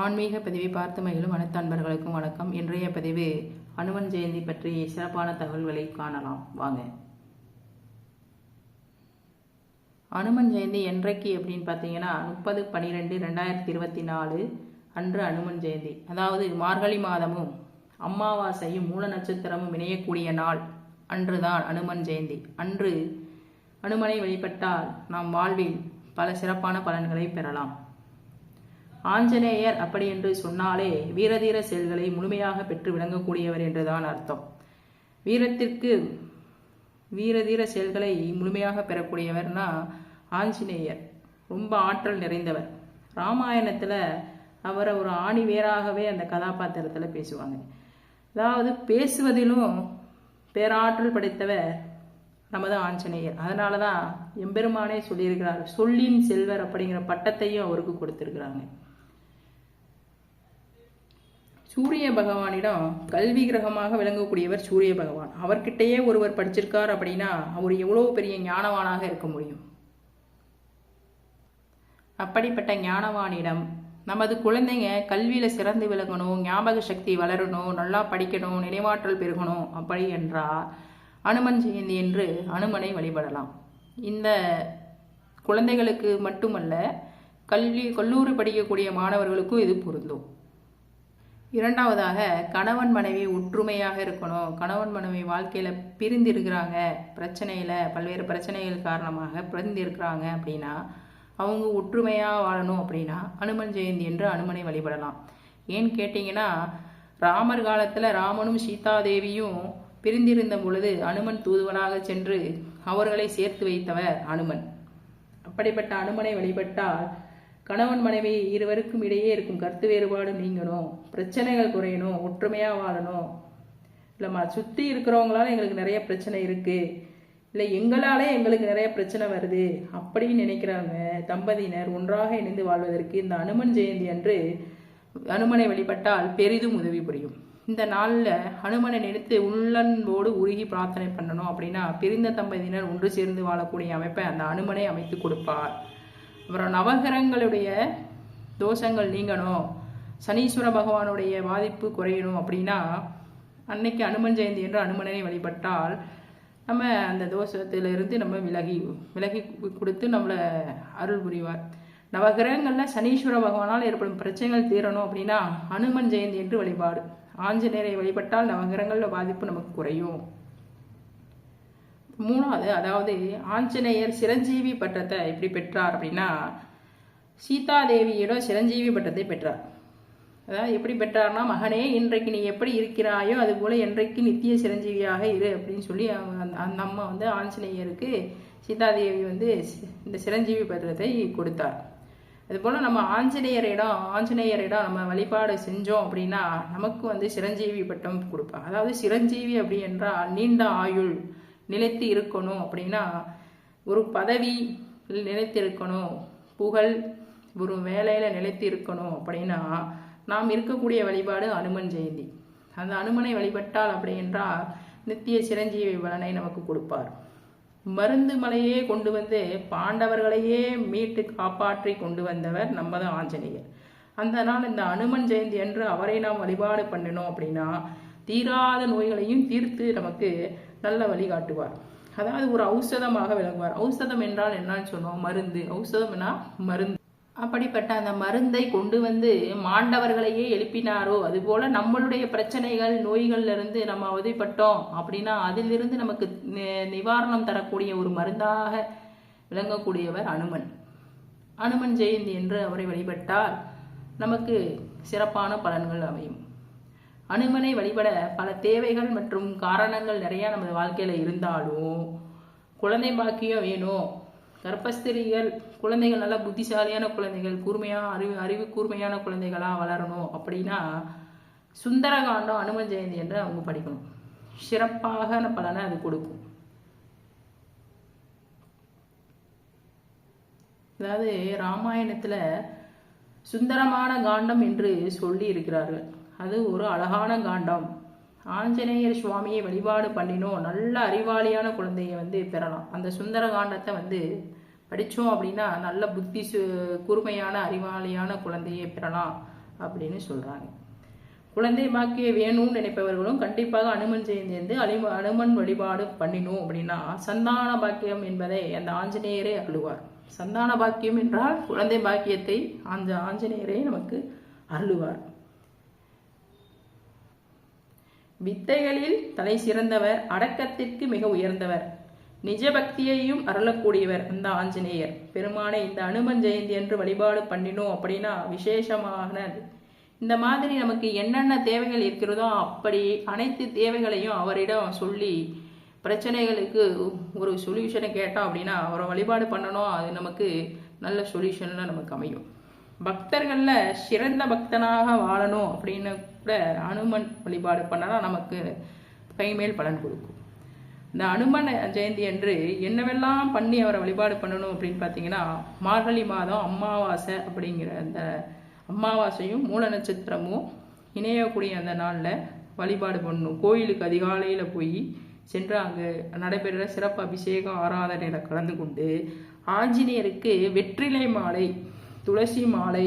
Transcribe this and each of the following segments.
ஆன்மீக பதிவை பார்த்து மகிழும் அனைத்தன்பர்களுக்கும் வணக்கம். இன்றைய பதிவு அனுமன் ஜெயந்தி பற்றி சிறப்பான தகவல்களை காணலாம். வாங்க. அனுமன் ஜெயந்தி என்றைக்கு அப்படின்னு பார்த்தீங்கன்னா முப்பது பன்னிரெண்டு ரெண்டாயிரத்தி இருபத்தி நாலு அன்று அனுமன் ஜெயந்தி. அதாவது மார்கழி மாதமும் அமாவாசையும் மூல நட்சத்திரமும் இணையக்கூடிய நாள் அன்றுதான் அனுமன் ஜெயந்தி. அன்று அனுமனை வழிபட்டால் நாம் வாழ்வில் பல சிறப்பான பலன்களை பெறலாம். ஆஞ்சநேயர் அப்படி என்று சொன்னாலே வீரதீர செயல்களை முழுமையாக பெற்று விளங்கக்கூடியவர் என்றுதான் அர்த்தம். வீரத்திற்கு வீரதீர செயல்களை முழுமையாக பெறக்கூடியவர்னா ஆஞ்சநேயர். ரொம்ப ஆற்றல் நிறைந்தவர். ராமாயணத்தில் அவரை ஒரு ஆணி வேறாகவே அந்த கதாபாத்திரத்தில் பேசுவாங்க. அதாவது பேசுவதிலும் பேராற்றல் படைத்தவர் நமது ஆஞ்சநேயர். அதனால தான் எம்பெருமானே சொல்லியிருக்கிறார். சொல்லின் செல்வர் அப்படிங்கிற பட்டத்தையும் அவருக்கு கொடுத்துருக்குறாங்க. சூரிய பகவானிடம் கல்வி கிரகமாக விளங்கக்கூடியவர் சூரிய பகவான். அவர்கிட்டயே ஒருவர் படிச்சிருக்கார் அப்படின்னா அவர் எவ்வளவு பெரிய ஞானவானாக இருக்க முடியும்? அப்படிப்பட்ட ஞானவானிடம் நமது குழந்தைங்க கல்வியில சிறந்து விளங்கணும் ஞாபக சக்தி வளரணும் நல்லா படிக்கணும் நினைவாற்றல் பெருகணும் அப்படி என்றால் அனுமன் ஜெயந்தி என்று அனுமனை வழிபடலாம். இந்த குழந்தைகளுக்கு மட்டுமல்ல கல்வி கல்லூரி படிக்கக்கூடிய மாணவர்களுக்கும் இது பொருந்தும். இரண்டாவதாக கணவன் மனைவி ஒற்றுமையாக இருக்கணும். கணவன் மனைவி வாழ்க்கையில் பிரிந்திருக்கிறாங்க. பிரச்சனையில் பல்வேறு பிரச்சனைகள் காரணமாக பிரிந்திருக்கிறாங்க அப்படின்னா அவங்க ஒற்றுமையாக வாழணும் அப்படின்னா அனுமன் ஜெயந்தி என்று அனுமனை வழிபடலாம். ஏன்னு கேட்டிங்கன்னா ராமர் காலத்தில் ராமனும் சீதாதேவியும் பிரிந்திருந்த பொழுது அனுமன் தூதுவனாக சென்று அவர்களை சேர்த்து வைத்தவர் அனுமன். அப்படிப்பட்ட அனுமனை வழிபட்டால் கணவன் மனைவி இருவருக்கும் இடையே இருக்கும் கருத்து வேறுபாடு நீங்கணும். பிரச்சனைகள் குறையணும். ஒற்றுமையாக வாழணும். இல்லைம்மா சுற்றி இருக்கிறவங்களால எங்களுக்கு நிறைய பிரச்சனை இருக்குது இல்லை எங்களாலே எங்களுக்கு நிறைய பிரச்சனை வருது அப்படின்னு நினைக்கிறாங்க தம்பதியினர். ஒன்றாக இணைந்து வாழ்வதற்கு இந்த அனுமன் ஜெயந்தி அன்று அனுமனை வழிபட்டால் பெரிதும் உதவி புரியும். இந்த நாளில் அனுமனை நினைத்து உள்ளன்போடு உருகி பிரார்த்தனை பண்ணணும் அப்படின்னா பிரிந்த தம்பதியினர் ஒன்று சேர்ந்து வாழக்கூடிய அமைப்பை அந்த அனுமனை அமைத்து கொடுப்பார். அப்புறம் நவகிரகங்களுடைய தோஷங்கள் நீங்கணும். சனீஸ்வர பகவானுடைய பாதிப்பு குறையணும் அப்படின்னா அன்னைக்கு அனுமன் ஜெயந்தி என்று அனுமனை வழிபட்டால் நம்ம அந்த தோஷத்திலிருந்து நம்ம விலகி விலகி கொடுத்து நம்மளை அருள் புரிவார். நவகிரகங்களில் சனீஸ்வர பகவானால் ஏற்படும் பிரச்சனைகள் தீரணும் அப்படின்னா அனுமன் ஜெயந்தி என்று வழிபாடு. ஆஞ்சநேயரை வழிபட்டால் நவகிரகங்களில் பாதிப்பு நமக்கு குறையும். மூணாவது அதாவது ஆஞ்சநேயர் சிரஞ்சீவி பட்டத்தை எப்படி பெற்றார் அப்படின்னா சீதாதேவியிடம் சிரஞ்சீவி பட்டத்தை பெற்றார். அதாவது எப்படி பெற்றார்னா மகனே இன்றைக்கு நீ எப்படி இருக்கிறாயோ அது போல் என்றைக்கு நித்திய சிரஞ்சீவியாக இரு அப்படின்னு சொல்லி அவங்க அந்த அம்மா வந்து ஆஞ்சநேயருக்கு சீதாதேவி வந்து இந்த சிரஞ்சீவி பத்திரத்தை கொடுத்தார். அதுபோல் நம்ம ஆஞ்சநேயரிடம் ஆஞ்சநேயரிடம் நம்ம வழிபாடு செஞ்சோம் அப்படின்னா நமக்கு வந்து சிரஞ்சீவி பட்டம் கொடுப்பாங்க அதாவது சிரஞ்சீவி அப்படி என்றால் நீண்ட ஆயுள் நிலைத்து இருக்கணும் அப்படின்னா ஒரு பதவி நிலைத்து இருக்கணும் புகழ் ஒரு வேலையில் நிலைத்து இருக்கணும் அப்படின்னா நாம் இருக்கக்கூடிய வழிபாடு அனுமன் ஜெயந்தி. அந்த அனுமனை வழிபட்டால் அப்படி என்றால் நித்திய சிரஞ்சீவி பலனை நமக்கு கொடுப்பார். மருந்து மலையே கொண்டு வந்து பாண்டவர்களையே மீட்டு காப்பாற்றி கொண்டு வந்தவர் நம்ம தான் ஆஞ்சநேயர். அந்த நாள் இந்த அனுமன் ஜெயந்தி என்று அவரை நாம் வழிபாடு பண்ணினோம் அப்படின்னா தீராத நோய்களையும் தீர்த்து நமக்கு நல்ல வழிகாட்டுவார் அதாவது ஒரு ஔஷதமாக விளங்குவார். ஔஷதம் என்றால் என்னன்னு சொன்னோம் மருந்து. ஔஷதம்னா மருந்து. அப்படிப்பட்ட அந்த மருந்தை கொண்டு வந்து மாண்டவர்களையே எழுப்பினாரோ அதுபோல நம்மளுடைய பிரச்சனைகள் நோய்கள்ல இருந்து நம்ம உதவிப்பட்டோம் அப்படின்னா அதிலிருந்து நமக்கு நிவாரணம் தரக்கூடிய ஒரு மருந்தாக விளங்கக்கூடியவர் அனுமன். அனுமன் ஜெயந்தி என்று அவரை வழிபட்டால் நமக்கு சிறப்பான பலன்கள் அமையும். அனுமனை வழிபட பல தேவைகள் மற்றும் காரணங்கள் நிறையா நமது வாழ்க்கையில் இருந்தாலும் குழந்தை பாக்கியம் வேணும். கர்ப்பஸ்திரிகள் குழந்தைகள் நல்லா புத்திசாலியான குழந்தைகள் கூர்மையாக அறிவு அறிவு கூர்மையான குழந்தைகளாக வளரணும் அப்படின்னா சுந்தரகாண்டம் அனுமன் ஜெயந்தி என்று அவங்க படிக்கணும். சிறப்பாக பலனை அது கொடுக்கும். அதாவது ராமாயணத்தில் சுந்தரமான காண்டம் என்று சொல்லி இருக்கிறார்கள். அது ஒரு அழகான காண்டம். ஆஞ்சநேயர் சுவாமியை வழிபாடு பண்ணினோம் நல்ல அறிவாளியான குழந்தைய வந்து பெறலாம். அந்த சுந்தர காண்டத்தை வந்து படித்தோம் அப்படின்னா நல்ல புத்தி சு கூர்மையான அறிவாளியான குழந்தையை பெறலாம் அப்படின்னு சொல்கிறாங்க குழந்தை பாக்கியம் வேணும்னு நினைப்பவர்களும் கண்டிப்பாக அனுமன் ஜெயந்தி வந்து அனுமன் வழிபாடு பண்ணினோம் அப்படின்னா சந்தான பாக்கியம் என்பதை அந்த ஆஞ்சநேயரே அருளுவார். சந்தான பாக்கியம் என்றால் குழந்தை பாக்கியத்தை அந்த ஆஞ்சநேயரே நமக்கு அருளுவார். வித்தைகளில் தலை சிறந்தவர் அடக்கத்திற்கு மிக உயர்ந்தவர். நிஜ பக்தியையும் அருளக்கூடியவர் அந்த ஆஞ்சநேயர். பெருமானை இந்த அனுமன் ஜெயந்தி என்று வழிபாடு பண்ணினோம் அப்படின்னா விசேஷமானது. இந்த மாதிரி நமக்கு என்னென்ன தேவைகள் இருக்கிறதோ அப்படி அனைத்து தேவைகளையும் அவரிடம் சொல்லி பிரச்சனைகளுக்கு ஒரு சொல்யூஷனை கேட்டோம் அப்படின்னா அவரை வழிபாடு பண்ணணும். அது நமக்கு நல்ல சொல்யூஷனில் நமக்கு அமையும். பக்தர்களில் சிறந்த பக்தனாக வாழணும் அப்படின்னு கூட அனுமன் வழிபாடு பண்ணலாம் நமக்கு கைமேல் பலன் கொடுக்கும். இந்த அனுமன் ஜெயந்தி அன்று என்னவெல்லாம் பண்ணி அவரை வழிபாடு பண்ணணும் அப்படின்னு பார்த்தீங்கன்னா மார்கழி மாதம் அமாவாசை அப்படிங்கிற அந்த அமாவாசையும் மூல நட்சத்திரமும் இணையக்கூடிய அந்த நாளில் வழிபாடு பண்ணணும். கோயிலுக்கு அதிகாலையில் போய் சென்று அங்கே நடைபெறுகிற சிறப்பு அபிஷேகம் ஆராதனையில் கலந்து கொண்டு ஆஞ்சநேயருக்கு வெற்றிலை மாலை துளசி மாலை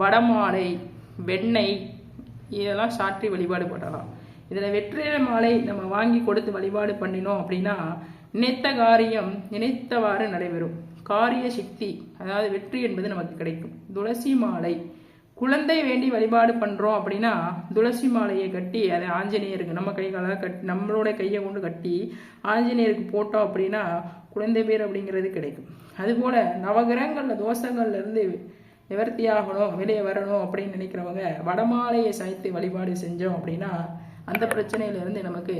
வடமாலை வெண்ணெய் இதெல்லாம் சாற்றி வழிபாடு பண்ணலாம். இதில் வெற்றிலை மாலை நம்ம வாங்கி கொடுத்து வழிபாடு பண்ணினோம் அப்படின்னா நினைத்த காரியம் நினைத்தவாறு நடைபெறும். காரிய சக்தி அதாவது வெற்றி என்பது நமக்கு கிடைக்கும். துளசி மாலை. குழந்தை வேண்டி வழிபாடு பண்ணுறோம் அப்படின்னா துளசி மாலையை கட்டி அதை ஆஞ்சநேயருக்கு நம்ம கைகளால் கட் நம்மளோட கையை கொண்டு கட்டி ஆஞ்சநேயருக்கு போட்டோம் அப்படின்னா குழந்தை பேர் அப்படிங்கிறது கிடைக்கும். அதுபோல் நவகிரகங்களில் தோஷங்கள்ல இருந்து வெளியே வரணும் அப்படின்னு நினைக்கிறவங்க வடமாலையை சாய்த்து வழிபாடு செஞ்சோம் அப்படின்னா அந்த பிரச்சனையிலேருந்து நமக்கு